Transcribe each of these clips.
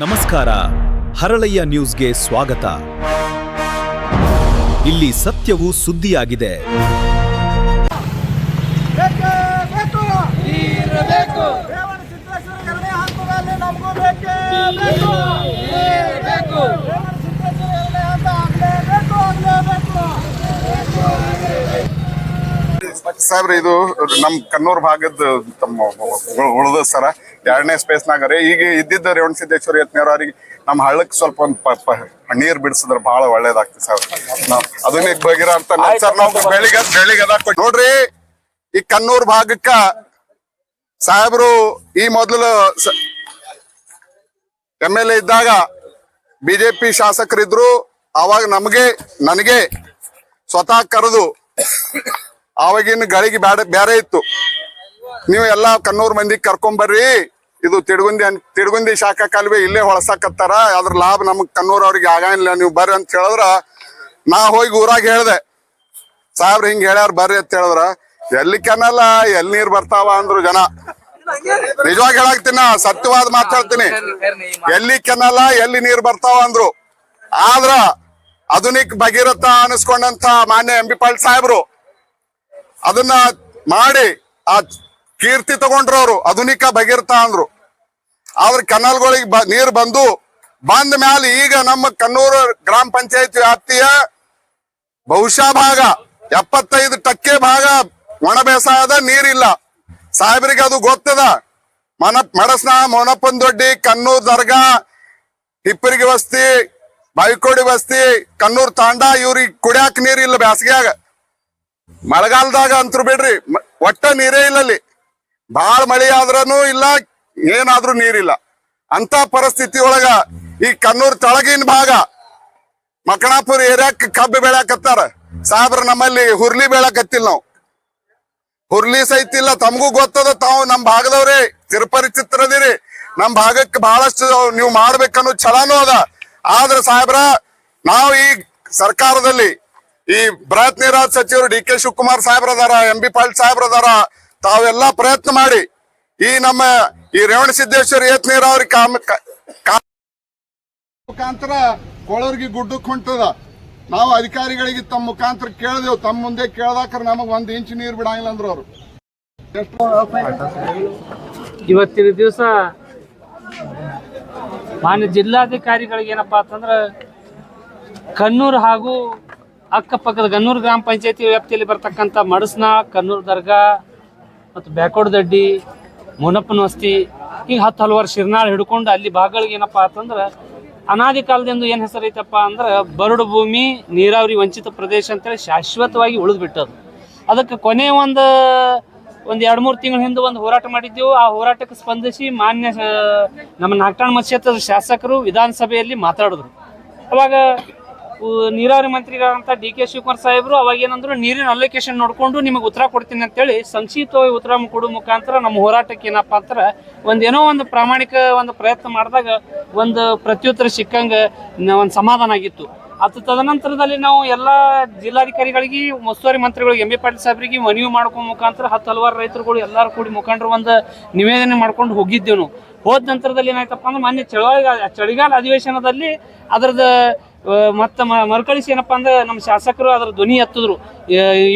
ನಮಸ್ಕಾರ. ಹರಳಯ್ಯ ನ್ಯೂಸ್ಗೆ ಸ್ವಾಗತ. ಇಲ್ಲಿ ಸತ್ಯವು ಸುದ್ದಿಯಾಗಿದೆ. ಸಾಹೇಬ್ರ ಇದು ನಮ್ ಕನ್ನೂರ್ ಭಾಗದ ತಮ್ಮ ಉಳಿದ ಸರ ಎರಡನೇ ಸ್ಪೇಸ್ನಾಗ ರೀ. ಈಗ ಇದ್ದಿದ್ದ ರೇವಣ ಸಿದ್ದೇಶ್ವರಿ ಅವ್ರಿಗೆ ನಮ್ಮ ಹಳ್ಳಕ್ ಸ್ವಲ್ಪ ಒಂದು ನೀರ್ ಬಿಡಿಸಿದ್ರೆ ಬಹಳ ಒಳ್ಳೇದಾಗ್ತದೆ ಸರ್. ಅದನ್ನೇ ಬಗಿರ ಅಂತ ಸರ್ ನಾವು ಬೆಳಿಗ್ಗೆ ಬೆಳಿಗ್ಗೆ ಅದ ನೋಡ್ರಿ ಈ ಕನ್ನೂರ್ ಭಾಗಕ್ಕ ಸಾಹೇಬ್ರು ಈ ಮೊದಲು ಎಂ ಎಲ್ ಎ ಇದ್ದಾಗ ಬಿಜೆಪಿ ಶಾಸಕರಿದ್ರು ಅವಾಗ ನಮಗೆ ನನಗೆ ಸ್ವತಃ ಕರೆದು ಆವಾಗಿನ ಗಳಿಗೆ ಬ್ಯಾಡ ಬೇರೆ ಇತ್ತು. ನೀವು ಎಲ್ಲಾ ಕಣ್ಣೂರ್ ಮಂದಿ ಕರ್ಕೊಂಬರ್ರಿ ಇದು ತಿಡ್ಗುಂದಿ ಅನ್- ತಿಡ್ಗುಂದಿ ಶಾಖಾ ಕಾಲುವೆ ಇಲ್ಲೇ ಹೊಳಸಾಕತ್ತಾರ. ಅದ್ರ ಲಾಭ ನಮಗ್ ಕಣ್ಣೂರ್ ಅವ್ರಿಗೆ ಆಗಂಗಿಲ್ಲ. ನೀವು ಬರ್ರಿ ಅಂತ ಹೇಳಿದ್ರ ನಾ ಹೋಗಿ ಊರಾಗ ಹೇಳ್ದೆ. ಸಾಹೇಬ್ರ ಹಿಂಗ್ ಹೇಳ್ಯಾರ, ಬರ್ರಿ ಅಂತ ಹೇಳಿದ್ರ. ಎಲ್ಲಿ ಕೆನಲ್ಲ ಎಲ್ಲಿ ನೀರ್ ಬರ್ತಾವ ಅಂದ್ರು ಜನ. ನಿಜವಾಗಿ ಹೇಳಾಕ್ತೀನ ಸತ್ಯವಾದ ಮಾತಾಡ್ತೀನಿ ಎಲ್ಲಿ ಕೆನಲ್ಲ ಎಲ್ಲಿ ನೀರ್ ಬರ್ತಾವ ಅಂದ್ರು. ಆದ್ರ, ಆಧುನಿಕ ಭಗೀರಥ ಅನಿಸ್ಕೊಂಡಂತ ಮಾನ್ಯ ಎಂ ಬಿ ಸಾಹೇಬ್ರು ಅದನ್ನ ಮಾಡಿ ಆ ಕೀರ್ತಿ ತಗೊಂಡ್ರು ಅವರು ಆಧುನಿಕ ಬಗೆರ್ತ ಅಂದ್ರು. ಅವ್ರ ಕೆನಲ್ಗಳಿಗೆ ನೀರ್ ಬಂದು ಬಂದ ಮ್ಯಾಲ ಈಗ ನಮ್ಮ ಕಣ್ಣೂರು ಗ್ರಾಮ ಪಂಚಾಯತ್ ವ್ಯಾಪ್ತಿಯ ಬಹುಶಃ ಭಾಗ, ಎಪ್ಪತ್ತೈದು ಟಕ್ಕೆ ಭಾಗ ಒಣ ಬೇಸಾಯದ ನೀರಿಲ್ಲ. ಸಾಹೇಬರಿಗೆ ಅದು ಗೊತ್ತದ. ಮನ ಮಡಸ್ನ, ಮೊನಪ್ಪನ್ ದೊಡ್ಡಿ, ಕಣ್ಣೂರ್ ದರ್ಗಾ, ಹಿಪ್ಪರಿಗೆ ವಸ್ತಿ ಬಾವಿಕೋಡಿ ವಸ್ತಿ, ಕಣ್ಣೂರ್ ತಾಂಡ, ಇವ್ರಿಗೆ ಕುಡಿಯಾಕ ನೀರಿಲ್ಲ ಬ್ಯಾಸಿಗ್ಯಾಗ. ಮಳೆಗಾಲದಾಗ ಅಂತರು ಬಿಡ್ರಿ ಒಟ್ಟ ನೀರೇ ಇಲ್ಲ ಅಲ್ಲಿ ಬಹಳ ಮಳೆ ಆದ್ರೂ ಇಲ್ಲ, ಏನಾದ್ರೂ ನೀರಿಲ್ಲ. ಅಂತ ಪರಿಸ್ಥಿತಿ ಒಳಗ ಈ ಕಣ್ಣೂರ್ ತಳಗಿನ ಭಾಗ ಮಕಣಾಪುರ ಏರಿಯಾಕ್ ಕಬ್ಬು ಬೆಳ್ಯಾಕತ್ತಾರ. ಸಾಹೇಬ್ರ ನಮ್ಮಲ್ಲಿ ಹುರ್ಲಿ ಬೆಳಕತ್ತಿಲ್ಲ ನಾವು. ಹುರ್ಲಿ ಸಹಿತ ಇಲ್ಲ, ತಮಗೂ ಗೊತ್ತದ, ತಾವು ನಮ್ ಭಾಗದವ್ರಿ ತಿರುಪರಿಚಿತ್ರದಿರಿ ನಮ್ ಭಾಗಕ್ಕೆ ಬಹಳಷ್ಟು ನೀವು ಮಾಡ್ಬೇಕನ್ನೋ ಛಲಾನು ಅದ. ಆದ್ರ ಸಾಹೇಬ್ರ ನಾವು ಈ ಸರ್ಕಾರದಲ್ಲಿ ಈ ಬೃಹತ್ ನೀರಾವರಿ ಸಚಿವರು ಡಿ ಕೆ ಶಿವಕುಮಾರ್ ಸಾಹೇಬ್ರದಾರ, ಎಂ ಬಿ ಪಾಟೀಲ್ ಸಾಹೇಬ್ರದಾರ, ತಾವೆಲ್ಲಾ ಪ್ರಯತ್ನ ಮಾಡಿ ಈ ನಮ್ಮ ಈ ರೇವಣ ಸಿದ್ದೇಶ್ವರ ಏತ್ ನೀರಾವರಿ ಕಾಮ ಮುಖಾಂತರ ಕೊಳರ್ಗಿ ಗುಡ್ಡಕ್ಕೆ ಹೊಂಟದ ನಾವು ಅಧಿಕಾರಿಗಳಿಗೆ ತಮ್ಮ ಮುಖಾಂತರ ಕೇಳಿದೆವು. ತಮ್ಮ ಮುಂದೆ ಕೇಳ್ದಾಕ್ರ ನಮಗ್ ಒಂದ್ ಇಂಚ್ ನೀರ್ ಬಿಡಂಗಿಲ್ಲ ಅಂದ್ರು ಅವ್ರು. ಇವತ್ತಿನ ದಿವಸ ಮಾನ್ಯ ಜಿಲ್ಲಾಧಿಕಾರಿಗಳಿಗೆ ಏನಪ್ಪಾ ಅಂತಂದ್ರೆ ಕಣ್ಣೂರು ಹಾಗೂ ಅಕ್ಕಪಕ್ಕದ ಗನ್ನೂರು ಗ್ರಾಮ ಪಂಚಾಯತಿ ವ್ಯಾಪ್ತಿಯಲ್ಲಿ ಬರ್ತಕ್ಕಂಥ ಮಡಸ್ನ, ಕನ್ನೂರು ದರ್ಗಾ ಮತ್ತು ಬ್ಯಾಕೋಡ್ದಡ್ಡಿ, ಮುನಪ್ಪನ ವಸ್ತಿ, ಈಗ ಹತ್ತು ಹಲವಾರು ಶಿರ್ನಾಳ್ ಹಿಡ್ಕೊಂಡು ಅಲ್ಲಿ ಭಾಗಗಳಿಗೆ ಏನಪ್ಪಾ ಅಂತಂದ್ರೆ ಅನಾದಿ ಕಾಲದಿಂದ ಏನು ಹೆಸರೈತಪ್ಪ ಅಂದ್ರೆ ಬರಡು ಭೂಮಿ, ನೀರಾವರಿ ವಂಚಿತ ಪ್ರದೇಶ ಅಂತೇಳಿ ಶಾಶ್ವತವಾಗಿ ಉಳಿದು ಬಿಟ್ಟದು ಅದಕ್ಕೆ ಕೊನೆ ಒಂದು ಒಂದು ಎರಡು ಮೂರು ತಿಂಗಳ ಹಿಂದೆ ಒಂದು ಹೋರಾಟ ಮಾಡಿದ್ದೆವು. ಆ ಹೋರಾಟಕ್ಕೆ ಸ್ಪಂದಿಸಿ ಮಾನ್ಯ ನಮ್ಮ ನಾಗಠಾಣ ಮತಕ್ಷೇತ್ರದ ಶಾಸಕರು ವಿಧಾನಸಭೆಯಲ್ಲಿ ಮಾತಾಡಿದ್ರು. ಅವಾಗ ನೀರಾವರಿ ಮಂತ್ರಿಗಳಂತ ಡಿ ಕೆ ಶಿವಕುಮಾರ್ ಸಾಹೇಬರು ಅವಾಗ ಏನಂದ್ರು, ನೀರಿನ ಅಲೋಕೇಶನ್ ನೋಡ್ಕೊಂಡು ನಿಮಗೆ ಉತ್ತರ ಕೊಡ್ತೀನಿ ಅಂತೇಳಿ ಸಂಕ್ಷಿಪ್ತವಾಗಿ ಉತ್ತರ ಕೊಡೋ ಮುಖಾಂತರ ನಮ್ಮ ಹೋರಾಟಕ್ಕೆ ಏನಪ್ಪ ಅಂದ್ರೆ ಒಂದೇನೋ ಒಂದು ಪ್ರಾಮಾಣಿಕ ಒಂದು ಪ್ರಯತ್ನ ಮಾಡಿದಾಗ ಒಂದು ಪ್ರತ್ಯುತ್ತರ ಸಿಕ್ಕಂಗೆ ಒಂದು ಸಮಾಧಾನ ಆಗಿತ್ತು. ಅದು ತದನಂತರದಲ್ಲಿ ನಾವು ಎಲ್ಲ ಜಿಲ್ಲಾಧಿಕಾರಿಗಳಿಗೆ ಉಸ್ತುವಾರಿ ಮಂತ್ರಿಗಳಿಗೆ, ಎಂ ಬಿ ಪಾಟೀಲ್ ಸಾಹೇಬರಿಗೆ ಮನವಿ ಮಾಡ್ಕೊ ಮುಖಾಂತರ ಹತ್ತು ಹಲವಾರು ರೈತರುಗಳು ಎಲ್ಲರೂ ಕೂಡಿ ಮುಖಂಡರು ಒಂದು ನಿವೇದನೆ ಮಾಡ್ಕೊಂಡು ಹೋಗಿದ್ದೆವು ನಾವು. ಹೋದ ನಂತರದಲ್ಲಿ ಏನಾಯ್ತಪ್ಪ ಅಂದ್ರೆ ಮೊನ್ನೆ ಚಳಿಗಾಲ ಚಳಿಗಾಲ ಅಧಿವೇಶನದಲ್ಲಿ ಅದರದ ಮತ್ತೆ ಮರುಕಳಿಸಿ ಏನಪ್ಪಾ ಅಂದ್ರೆ ನಮ್ಮ ಶಾಸಕರು ಅದರ ಧ್ವನಿ ಎತ್ತಿದ್ರು.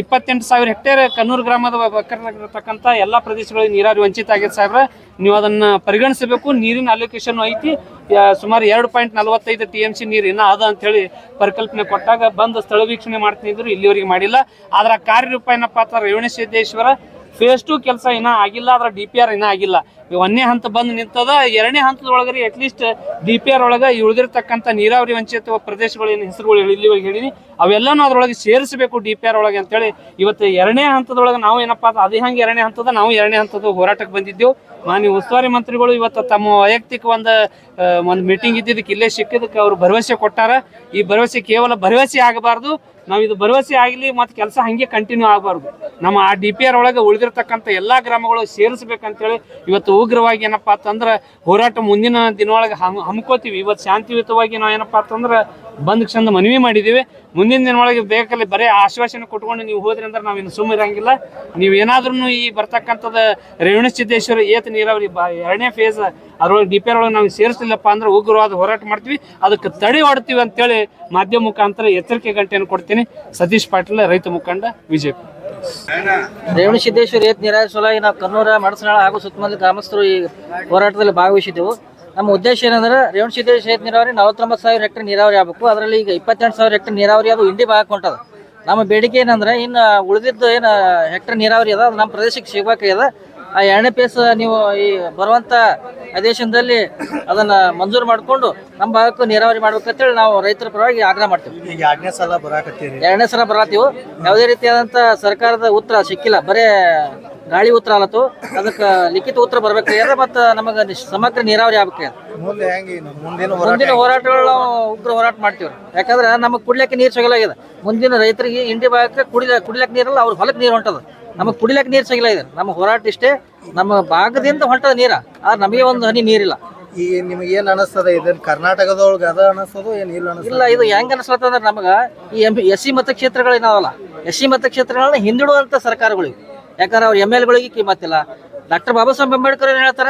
ಇಪ್ಪತ್ತೆಂಟು ಸಾವಿರ ಹೆಕ್ಟೇರ್ ಕನ್ನೂರು ಗ್ರಾಮದ ಪಕ್ಕದಲ್ಲಿರತಕ್ಕಂಥ ಎಲ್ಲ ಪ್ರದೇಶಗಳಿಗೆ ನೀರಾವರಿ ವಂಚಿತ ಆಗಿದೆ ಸಾಹೇಬ್ರೆ, ನೀವು ಅದನ್ನ ಪರಿಗಣಿಸಬೇಕು. ನೀರಿನ ಅಲೋಕೇಶನ್ ಐತಿ. ಸುಮಾರು ಎರಡು ಪಾಯಿಂಟ್ ನಲವತ್ತೈದು ಟಿ ಎಂ ಸಿ ನೀರು ಇನ್ನ ಅದ ಅಂತ ಹೇಳಿ ಪರಿಕಲ್ಪನೆ ಕೊಟ್ಟಾಗ ಬಂದು ಸ್ಥಳ ವೀಕ್ಷಣೆ ಮಾಡ್ತಿದ್ರು, ಇಲ್ಲಿವರೆಗೆ ಮಾಡಿಲ್ಲ. ಆದ್ರ ಕಾರ್ಯರೂಪ ಏನಪ್ಪಾ ಅಂತ ರೇವಣ ಸಿದ್ದೇಶ್ವರ ಫೇಸ್ ಟು ಕೆಲಸ ಇನ್ನೂ ಆಗಿಲ್ಲ ಅದ್ರ ಡಿ ಪಿ ಆರ್ ಇನ್ನ ಆಗಿಲ್ಲ. ಒಂದೇ ಹಂತ ಬಂದು ನಿಂತದ, ಎರಡನೇ ಹಂತದೊಳಗರಿ at least D P R ಒಳಗೆ ಉಳಿದಿರ್ತಕ್ಕಂಥ ನೀರಾವರಿ ವಂಚಿತ ಪ್ರದೇಶಗಳು ಏನು ಹೆಸರುಗಳು ಹೇಳಿ ಇಲ್ಲಿವರೆಗೆ ಹೇಳಿನಿ. ಅವೆಲ್ಲನೂ ಅದ್ರೊಳಗೆ ಸೇರಿಸಬೇಕು ಡಿ ಪಿ ಆರ್ ಒಳಗೆ ಅಂತೇಳಿ ಇವತ್ತು ಎರಡನೇ ಹಂತದೊಳಗೆ ನಾವು ಏನಪ್ಪ ಅದೇ ಹಂಗೆ ಎರಡನೇ ಹಂತದ, ನಾವು ಎರಡನೇ ಹಂತದ ಹೋರಾಟಕ್ಕೆ ಬಂದಿದ್ದೆವು. ಮಾನ್ಯ ಉಸ್ತುವಾರಿ ಮಂತ್ರಿಗಳು ಇವತ್ತು ತಮ್ಮ ವೈಯಕ್ತಿಕ ಒಂದು ಒಂದು ಮೀಟಿಂಗ್ ಇದ್ದಿದ್ದಕ್ಕೆ ಇಲ್ಲೇ ಸಿಕ್ಕಿದ್ದಕ್ಕೆ ಅವರು ಭರವಸೆ ಕೊಟ್ಟಾರ. ಈ ಭರವಸೆ ಕೇವಲ ಭರವಸೆ ಆಗಬಾರ್ದು. ನಾವು ಇದು ಭರವಸೆ ಆಗಲಿ ಮತ್ತು ಕೆಲಸ ಹಂಗೆ ಕಂಟಿನ್ಯೂ ಆಗಬಾರ್ದು. ನಮ್ಮ ಆ ಡಿ ಪಿ ಆರ್ ಒಳಗೆ ಉಳಿದಿರ್ತಕ್ಕಂಥ ಎಲ್ಲ ಗ್ರಾಮಗಳು ಸೇರಿಸ್ಬೇಕಂತೇಳಿ ಇವತ್ತು ಉಗ್ರವಾಗಿ ಏನಪ್ಪಾ ಅಂತಂದ್ರೆ ಹೋರಾಟ ಮುಂದಿನ ದಿನೊಳಗೆ ಹಮ್, ಹಮ್ಕೋತೀವಿ. ಇವತ್ತು ಶಾಂತಿಯುತವಾಗಿ ನಾವು ಏನಪ್ಪಾ ಅಂತಂದ್ರೆ ಬಂದ್ ಕ್ಷಣ ಮನವಿ ಮಾಡಿದ್ದೀವಿ ಮುಂದಿನ ದಿನೊಳಗೆ ಬೇಕಲ್ಲಿ ಬರೀ ಆಶ್ವಾಸನೆ ಕೊಟ್ಕೊಂಡು ನೀವು ಹೋದ್ರಿ ಅಂದ್ರೆ ನಾವು ಇನ್ನು ಸುಮ್ಮ ಇರಂಗಿಲ್ಲ. ನೀವು ಏನಾದ್ರೂ ಈ ಬರ್ತಕ್ಕಂಥದ್ದು ರೇವಣ ಸಿದ್ದೇಶ್ವರ ಏತ ನೀರಾವರಿ ಎರಡನೇ ಫೇಸ್ ಅದ್ರೊಳಗೆ ಡಿ ಪಿ ಆರ್ ಒಳಗೆ ನಾವು ಸೇರಿಸಲಿಲ್ಲಪ್ಪ ಅಂದ್ರೆ ಉಗ್ರವಾದ ಹೋರಾಟ ಮಾಡ್ತೀವಿ. ಅದಕ್ಕೆ ತಡೆ ಹೊಡ್ತೀವಿ ಅಂತೇಳಿ ಮಾಧ್ಯಮ ಮುಖಾಂತರ ಎಚ್ಚರಿಕೆ ಗಂಟೆಯನ್ನು ಕೊಡ್ತೀನಿ. ಸತೀಶ್ ಪಾಟೀಲ್, ರೈತ ಮುಖಂಡ, ಬಿಜೆಪಿ. ರೇವಣ ಸಿದ್ದೇಶ್ವರ ಏತ್ ನೀರಾವರಿ ಸಲುವಾಗಿ ನಾವು ಕನ್ನೂರ ಮಡಸನಾಳ ಹಾಗೂ ಸುತ್ತಮುತ್ತ ಗ್ರಾಮಸ್ಥರು ಈ ಹೋರಾಟದಲ್ಲಿ ಭಾಗವಹಿಸಿದ್ದೆವು. ನಮ್ಮ ಉದ್ದೇಶ ಏನಂದ್ರೆ ರೇವಣ ಸಿದ್ದೇಶ್ವರ ಏತ್ ನೀರಾವರಿ ನಲವತ್ತೊಂಬತ್ತು ಸಾವಿರ ಹೆಕ್ಟರ್ ನೀರಾವರಿ ಆಗಬೇಕು. ಅದರಲ್ಲಿ ಈಗ ಇಪ್ಪತ್ತೆಂಟು ಸಾವಿರ ಹೆಕ್ಟರ್ ನೀರಾವರಿ ಅದು ಇಂಡಿ ಭಾಗ ಹೊಂಟದ. ನಮ್ಮ ಬೇಡಿಕೆ ಏನಂದ್ರೆ ಇನ್ನು ಉಳಿದಿದ್ದು ಏನು ಹೆಕ್ಟರ್ ನೀರಾವರಿ ಅದ, ಅದು ನಮ್ಮ ಪ್ರದೇಶಕ್ಕೆ ಸಿಗ್ಬೇಕಾಗ್ಯದ ಆ ಎರಡನೇ ಪೇಸ್ ನೀವು ಈ ಬರುವಂತ ಅಧಿವೇಶನದಲ್ಲಿ ಅದನ್ನ ಮಂಜೂರು ಮಾಡಿಕೊಂಡು ನಮ್ಮ ಭಾಗಕ್ಕೂ ನೀರಾವರಿ ಮಾಡ್ಬೇಕಂತೇಳಿ ನಾವು ರೈತರ ಪರವಾಗಿ ಆಗ್ರಹ ಮಾಡ್ತೀವಿ. ಈಗ ಎರಡನೇ ಸಲ ಬರಾತೀವಿ ಎರಡನೇ ಸಲ ಬರತ್ತೀವಿ ಯಾವುದೇ ರೀತಿಯಾದಂತ ಸರ್ಕಾರದ ಉತ್ತರ ಸಿಕ್ಕಿಲ್ಲ. ಬರೇ ಗಾಳಿ ಉತ್ತರ ಆಲತ್ತು ಅದಕ್ಕೆ ಲಿಖಿತ ಉತ್ತರ ಬರ್ಬೇಕು. ಮತ್ತು ನಮಗೆ ಸಮಗ್ರ ನೀರಾವರಿ ಆಗ್ಬೇಕು ಮುಂದಿನ ಹೋರಾಟಗಳು ನಾವು ಉಗ್ರ ಹೋರಾಟ ಮಾಡ್ತೀವಿ. ಯಾಕಂದ್ರೆ ನಮಗೆ ಕುಡ್ಲಿಕ್ಕೆ ನೀರು ಸಿಗಲಾಗಿದೆ ಮುಂದಿನ ರೈತರಿಗೆ ಇಂಡಿ ಭಾಗಕ್ಕೆ ಕುಡಿಲ ಕುಡಿಲಕ್ಕೆ ನೀರಲ್ಲ ಅವ್ರ ಹೊಲಕ್ಕೆ ನೀರು ಹೊಂಟದ. ನಮಗೆ ಕುಡಿಲಕ್ಕೆ ನೀರು ಇದು. ನಮ್ಮ ಹೋರಾಟ ಇಷ್ಟೇ. ನಮ್ಮ ಭಾಗದಿಂದ ಹೊಂಟದ ನೀರ. ಆದ್ರೆ ನಮಗೆ ಒಂದು ಹನಿ ನೀರಿಲ್ಲ. ಈ ನಿಮ್ಗೆ ಏನ್ ಅನಿಸ್ತದ? ಇದನ್ನ ಕರ್ನಾಟಕದೊಳಗೆ ಅದ ಅನಿಸ್ತದ ಏನ್ ಇಲ್ಲ ಅನಿಸ್ತದ? ಇಲ್ಲ ಇದು ಹೆಂಗ್ ಅನಿಸ್ಲತ್ತಂದ್ರೆ ನಮಗ ಈ ಎಂ ಎಸ್ ಸಿ ಮತಕ್ಷೇತ್ರಗಳು ಏನಾವಲ್ಲ ಎಸ್ ಸಿ ಮತಕ್ಷೇತ್ರಗಳನ್ನ ಹಿಂದಿಡುವಂತ ಸರ್ಕಾರಗಳು ಇವು. ಯಾಕಂದ್ರೆ ಅವ್ರ ಎಂ ಎಲ್ ಗಳಿಗೆ ಕಿಮ್ಮತ್ತಿಲ್ಲ ಡಾಕ್ಟರ್ ಬಾಬಾ ಸಾಹೇಬ್ ಅಂಬೇಡ್ಕರ್ ಏನ್ ಹೇಳ್ತಾರ?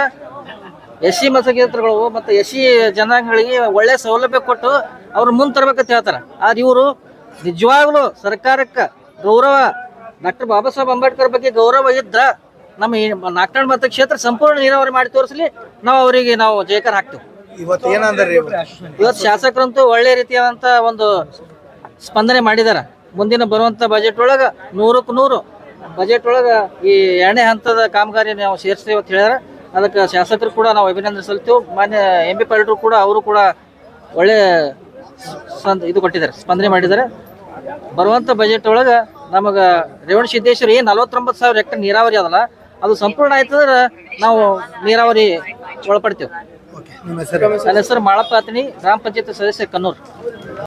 ಎಸ್ ಸಿ ಮತಕ್ಷೇತ್ರಗಳು ಮತ್ತು ಎಸ್ ಸಿ ಜನಾಂಗಗಳಿಗೆ ಒಳ್ಳೆ ಸೌಲಭ್ಯ ಕೊಟ್ಟು ಅವ್ರ ಮುಂದೆ ತರ್ಬೇಕಂತ ಹೇಳ್ತಾರ. ಆದ್ರೆ ಇವರು ನಿಜವಾಗ್ಲೂ ಸರ್ಕಾರಕ್ಕೆ ಗೌರವ ಡಾಕ್ಟರ್ ಬಾಬಾ ಸಾಹೇಬ್ ಅಂಬೇಡ್ಕರ್ ಬಗ್ಗೆ ಗೌರವ ಇದ್ರ ನಮ್ಮ ಈ ಮತ ಕ್ಷೇತ್ರ ಸಂಪೂರ್ಣ ನೀರಾವರಿ ಮಾಡಿ ತೋರಿಸಲಿ ನಾವು ಅವರಿಗೆ ನಾವು ಜಯಕಾರ ಹಾಕ್ತೇವೆ. ಇವತ್ತು ಏನಂದ್ರೆ ಇವತ್ತು? ಶಾಸಕರಂತೂ ಒಳ್ಳೆ ರೀತಿಯಾದಂತ ಒಂದು ಸ್ಪಂದನೆ ಮಾಡಿದಾರ. ಮುಂದಿನ ಬರುವಂತ ಬಜೆಟ್ ಒಳಗ ನೂರಕ್ಕೆ ನೂರು. ಬಜೆಟ್ ಒಳಗ ಈ ಎರಡನೇ ಹಂತದ ಕಾಮಗಾರಿ ನಾವು ಸೇರಿಸ್ತೇವೆ ಅಂತ ಹೇಳಿದಾರ ಅದಕ್ಕೆ ಶಾಸಕರು ಕೂಡ ನಾವು ಅಭಿನಂದನೆ ಸಲ್ತೀವಿ ಮಾನ್ಯ ಎಂ ಬಿ ಪಾಟೀಲ್ ಕೂಡ ಅವರು ಕೂಡ ಒಳ್ಳೆ ಇದು ಕೊಟ್ಟಿದ್ದಾರೆ ಸ್ಪಂದನೆ ಮಾಡಿದ್ದಾರೆ. ಬರುವಂತ ಬಜೆಟ್ ಒಳಗ ನಮಗ ರೇವಣ ಸಿದ್ದೇಶ್ವರಿ ನಲವತ್ತೊಂಬತ್ತು ಸಾವಿರ ಹೆಕ್ಟರ್ ನೀರಾವರಿ ಅದಲ್ಲ ಅದು ಸಂಪೂರ್ಣ ಆಯ್ತಂದ್ರೆ ನಾವು ನೀರಾವರಿ ಒಳಪಡ್ತೇವೆ. ನನ್ನ ಹೆಸರು ಮಾಳಪ್ಪ ಆತನಿ ಗ್ರಾಮ ಪಂಚಾಯತ್ ಸದಸ್ಯ ಕನ್ನೂರ್.